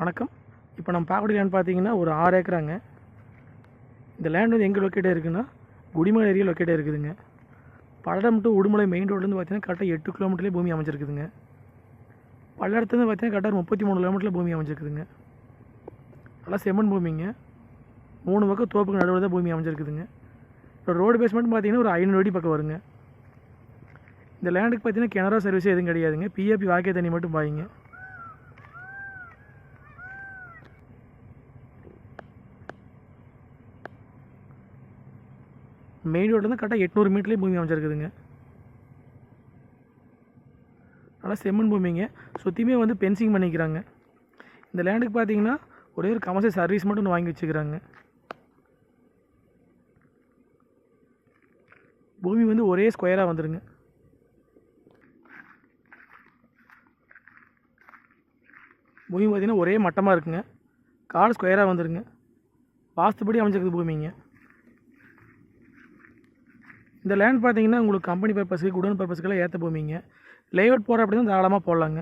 வணக்கம். இப்போ நம்ம பார்க்கக்கூடிய லேண்ட் பார்த்தீங்கன்னா ஒரு ஆறு ஏக்கராங்க. இந்த லேண்ட் வந்து எங்கே லொக்கேட்டாக இருக்குன்னா குடிமலை ஏரியா லொக்கேட்டாக இருக்குதுங்க பல்லடம் டு உடுமலை மெயின் ரோட்லேருந்து பார்த்தீங்கன்னா கரெக்டாக எட்டு கிலோமீட்டர்லேயே பூமி அமைஞ்சிருக்குதுங்க. பல்லடத்துலேருந்து பார்த்தீங்கன்னா கரெக்டாக முப்பத்தி மூணு கிலோமீட்டரில் பூமி அமைஞ்சிருக்குதுங்க. நல்லா செம்மண் பூமிங்க. மூணு பக்கம் தோப்புக்கு நடுவில் தான் பூமி அமைஞ்சிருக்குதுங்க. இப்போ ரோடு பேஸ்மெண்ட் பார்த்தீங்கன்னா ஒரு ஐநூறு அடி பக்கம் வருங்க. இந்த லேண்டுக்கு பார்த்தீங்கன்னா கிணறா சர்வீஸ் எதுவும் கிடையாதுங்க. பிஏபி வாக்கிய தண்ணி மட்டும் பாய்ங்க. மெயின் ரோட்லேருந்து கரெக்டாக எட்நூறு மீட்டர்லேயே பூமி அமைச்சிருக்குதுங்க நல்லா செம்மண் பூமிங்க. சுற்றியுமே வந்து பென்சிங் பண்ணிக்கிறாங்க. இந்த லேண்டுக்கு பார்த்தீங்கன்னா ஒரே ஒரு கமர்ஷியல் சர்வீஸ் மட்டும் ஒன்று வாங்கி வச்சுக்கிறாங்க. பூமி வந்து ஒரே ஸ்கொயராக வந்துடுங்க பூமி பார்த்தீங்கன்னா ஒரே மட்டமாக இருக்குங்க. கால் ஸ்கொயராக வந்துடுங்க வாஸ்துபடி அமைச்சிருக்குது பூமிங்க. இந்த லேண்ட் பார்த்தீங்கன்னா உங்களுக்கு கம்பெனி பர்பஸ்க்கு குடோன் பர்பஸ்க்கெல்லாம் ஏற்ற பூமிங்க. லேஅவுட் போகிற அப்படி தான் தாராளமாக போடலாங்க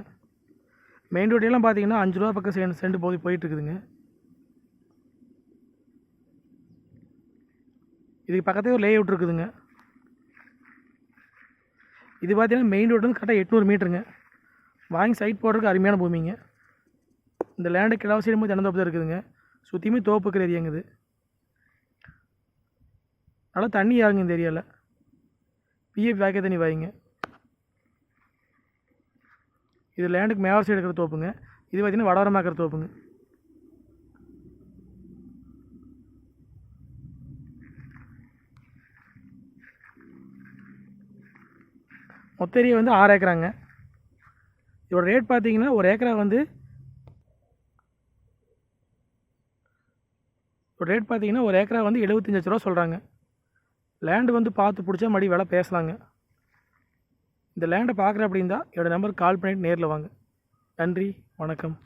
மெயின் ரோட்டையெல்லாம் பார்த்தீங்கன்னா அஞ்சு ரூபா பக்கம் சென்ட் சென்ட் போய் போயிட்டு இருக்குதுங்க இதுக்கு பக்கத்தே ஒரு லேஅவுட் இருக்குதுங்க. இது பார்த்தீங்கன்னா மெயின் ரோடு வந்து கரெக்டாக எட்நூறு மீட்டருங்க. வாங்கி சைட் போடுறதுக்கு அருமையான பூமிங்க. இந்த லேண்டு கிழவ சைடு போய் தான் இருக்குதுங்க. சுற்றியுமே தோப்புக்கிற ஏரியாங்குது நல்லா தண்ணி ஆகுங்க இந்த ஏரியாவில் பிஎஃப் பேக்கே தண்ணி வாங்கிங்க இது லேண்டுக்கு மேவர் சைடு இருக்கிற தோப்புங்க. இது பார்த்திங்கன்னா வடவரமாக இருக்கிற தோப்புங்க. மொத்த ஏரியா வந்து ஆறு ஏக்கராங்க. இதோட ரேட் பார்த்தீங்கன்னா ஒரு ஏக்கரா வந்து ரேட் பார்த்தீங்கன்னா ஒரு ஏக்கரா வந்து எழுபத்தஞ்சு லட்ச ரூபா சொல்கிறாங்க லேண்டு வந்து பார்த்து பிடிச்சா மறுபடி வேலை பேசலாங்க. இந்த லேண்டை பார்க்குற அப்படின்னா என்னோடய நம்பருக்கு கால் பண்ணிவிட்டு நேரில் வாங்க. நன்றி வணக்கம்.